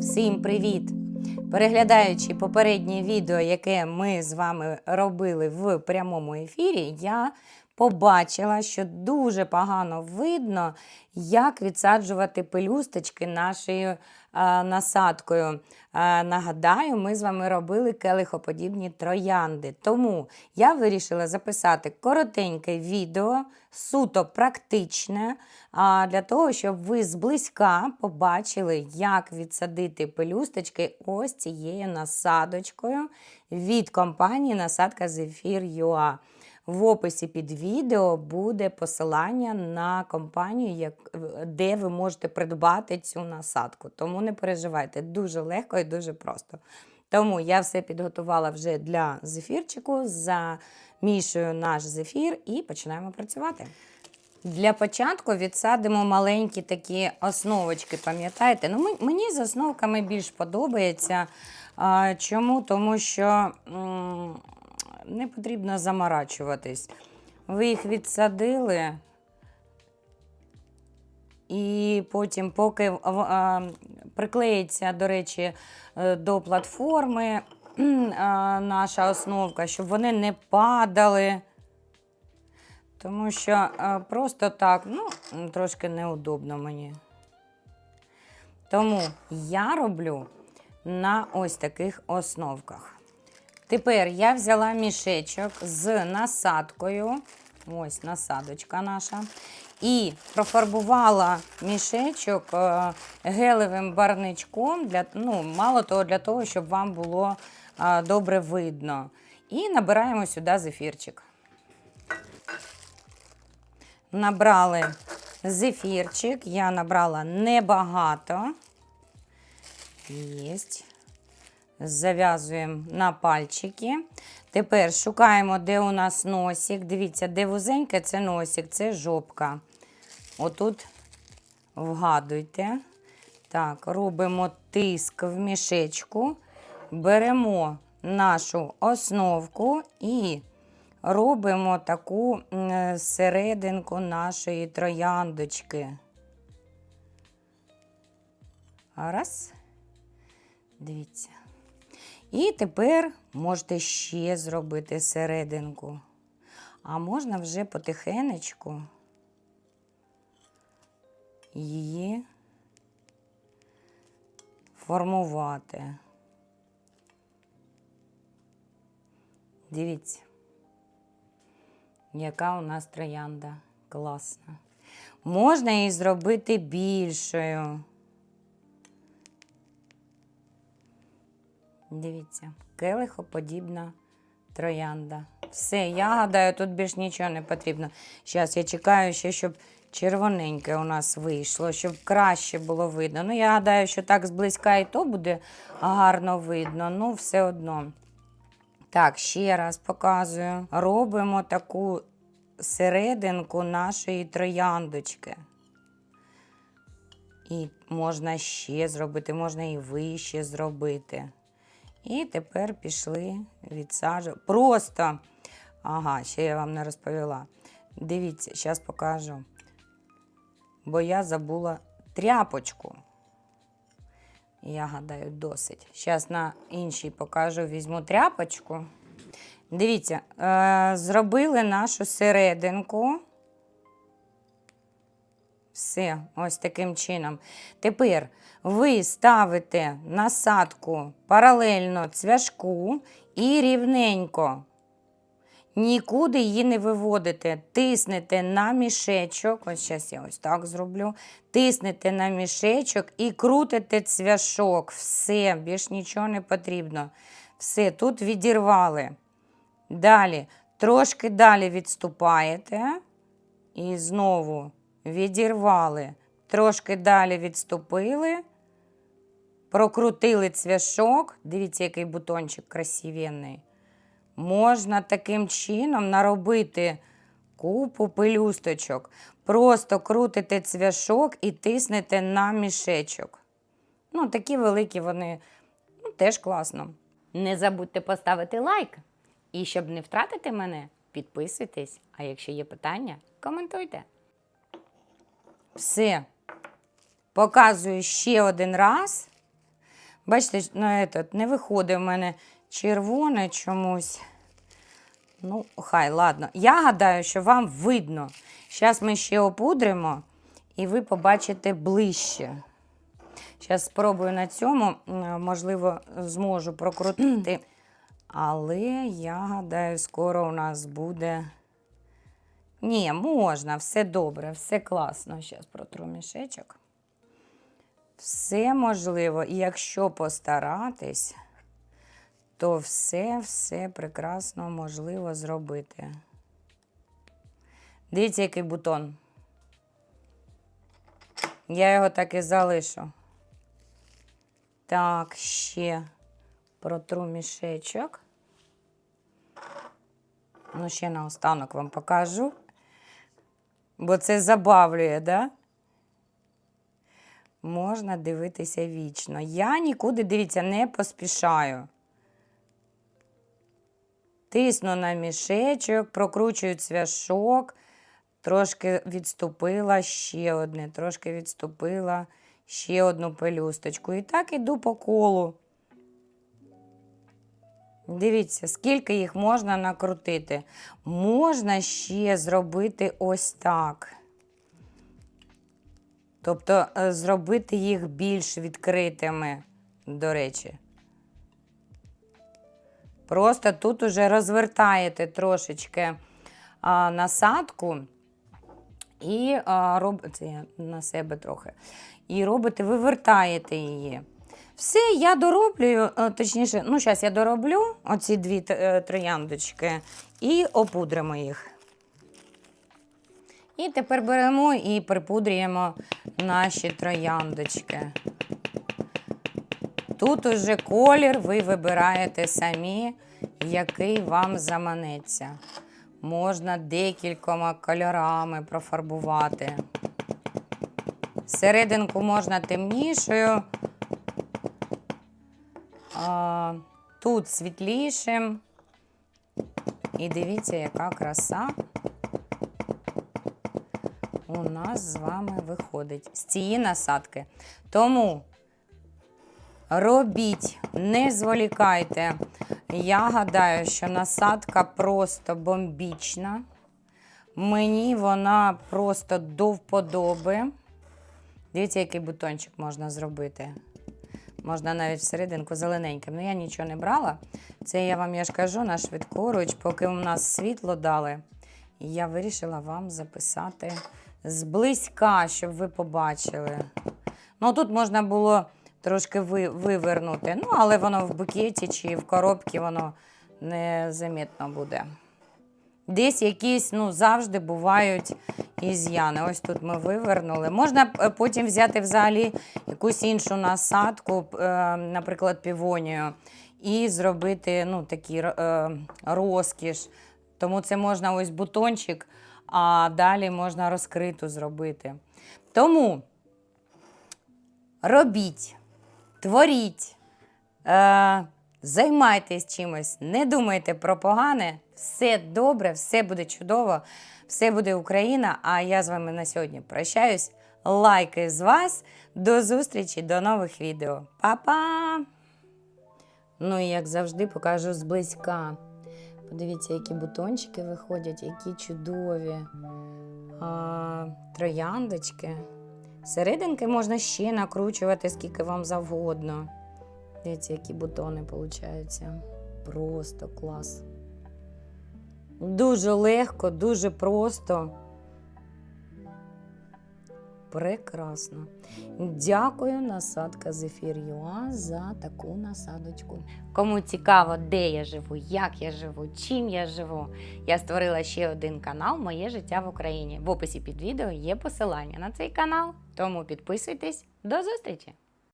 Всім привіт! Переглядаючи попереднє відео, яке ми з вами робили в прямому ефірі, я побачила, що дуже погано видно, як відсаджувати пелюсточки нашої насадкою. Нагадаю, ми з вами робили келихоподібні троянди. Тому я вирішила записати коротеньке відео, суто практичне, для того, щоб ви зблизька побачили, як відсадити пелюсточки ось цією насадочкою від компанії Насадка Зефір ЮА. В описі під відео буде посилання на компанію, де ви можете придбати цю насадку. Тому не переживайте, дуже легко і дуже просто. Тому я все підготувала вже для зефірчику, замішую наш зефір і починаємо працювати. Для початку відсадимо маленькі такі основочки, пам'ятаєте? Ну, мені з основками більш подобається. Чому? Тому що не потрібно заморачуватись. Ви їх відсадили, і потім, поки приклеїться, до речі, е, до платформи наша основка, щоб вони не падали. Тому що е, просто так, ну, трошки неудобно мені. Тому я роблю на ось таких основках. Тепер я взяла мішечок з насадкою. Ось насадочка наша. І профарбувала мішечок е, гелевим барничком, для, ну, мало того, для того, щоб вам було е, добре видно. І набираємо сюди зефірчик. Набрали зефірчик. Я набрала небагато. Єсть. Зав'язуємо на пальчики. Тепер шукаємо, де у нас носик. Дивіться, де вузеньке, це носик, це жопка. Отут вгадуйте. Так, робимо тиск в мішечку. Беремо нашу основку і робимо таку серединку нашої трояндочки. Раз. Дивіться. І тепер можете ще зробити серединку. А можна вже потихенечку її формувати. Дивіться, яка у нас троянда класна. Можна її зробити більшою. Дивіться, келихоподібна троянда. Все, я гадаю, тут більш нічого не потрібно. Зараз я чекаю ще, щоб червоненьке у нас вийшло, щоб краще було видно. Ну, я гадаю, що так зблизька і то буде гарно видно, ну все одно. Так, ще раз показую. Робимо таку серединку нашої трояндочки. І можна ще зробити, можна і вище зробити. І тепер пішли відсаджувати. Просто, ага, ще я вам не розповіла. Дивіться, зараз покажу. Бо я забула тряпочку. Я гадаю, досить. Зараз на іншій покажу, візьму тряпочку. Дивіться, е, зробили нашу серединку. Все, ось таким чином. Тепер ви ставите насадку паралельно цвяшку і рівненько. Нікуди її не виводите. Тиснете на мішечок. Ось зараз я ось так зроблю. Тиснете на мішечок і крутите цвяшок. Все, більш нічого не потрібно. Все, тут відірвали. Далі, трошки далі відступаєте. І знову відірвали. Трошки далі відступили. Прокрутили цвяшок. Дивіться, який бутончик красивенний. Можна таким чином наробити купу пелюсточок. Просто крутите цвяшок і тиснете на мішечок. Ну, такі великі вони ну, теж класно. Не забудьте поставити лайк. І щоб не втратити мене, підписуйтесь. А якщо є питання, коментуйте. Все. Показую ще один раз. Бачите, ну, этот, не виходить в мене червоне чомусь. Ну, хай, ладно. Я гадаю, що вам видно. Зараз ми ще опудримо, і ви побачите ближче. Зараз спробую на цьому, можливо, зможу прокрутити. Але я гадаю, скоро у нас буде. Ні, можна, все добре, все класно. Зараз протру мішечок. Все можливо. І якщо постаратись, то все, все прекрасно можливо зробити. Дивіться, який бутон. Я його так і залишу. Так, ще протру мішечок. Ну, ще наостанок вам покажу. Бо це забавлює, да? Можна дивитися вічно. Я нікуди, дивіться, не поспішаю. Тисну на мішечок, прокручую цвяшок, трошки відступила ще одне, трошки відступила ще одну пелюсточку. І так іду по колу. Дивіться, скільки їх можна накрутити. Можна ще зробити ось так. Тобто е, зробити їх більш відкритими, до речі. Просто тут уже розвертаєте трошечки а, насадку і а, робите це я на себе трохи. І робите, вивертаєте її. Все, я дороблюю, е, точніше, ну, зараз я дороблю оці дві е, трояндочки і опудримо їх. І тепер беремо і припудрюємо наші трояндочки. Тут уже колір ви вибираєте самі, який вам заманеться. Можна декількома кольорами профарбувати. Серединку можна темнішою, тут світлішим. І дивіться, яка краса у нас з вами виходить з цієї насадки. Тому робіть, не зволікайте. Я гадаю, що насадка просто бомбічна. Мені вона просто до вподоби. Дивіться, який бутончик можна зробити. Можна навіть всерединку зелененьким. Ну, я нічого не брала. Це я вам я ж кажу на швидкоруч, поки у нас світло дали. Я вирішила вам записати зблизька, щоб ви побачили. Ну, тут можна було трошки ви, вивернути. Ну, але воно в букеті чи в коробці воно незамітно буде. Десь якісь, ну, завжди бувають із'яни.Ось тут ми вивернули. Можна е, потім взяти взагалі якусь іншу насадку, е, наприклад, півонію, і зробити ну, такий е, розкіш. Тому це можна ось бутончик, а далі можна розкриту зробити. Тому робіть, творіть, займайтесь чимось, не думайте про погане. Все добре, все буде чудово, все буде Україна. А я з вами на сьогодні прощаюсь. Лайки з вас. До зустрічі, до нових відео. Па-па! Ну і як завжди, покажу зблизька. Подивіться, які бутончики виходять, які чудові а, трояндочки. Серединки можна ще накручувати, скільки вам завгодно. Дивіться, які бутони получаються. Просто клас. Дуже легко, дуже просто. Прекрасно. Дякую, насадка Зефір Юа за таку насадочку. Кому цікаво, де я живу, як я живу, чим я живу, я створила ще один канал Моє життя в Україні. В описі під відео є посилання на цей канал, тому підписуйтесь. До зустрічі!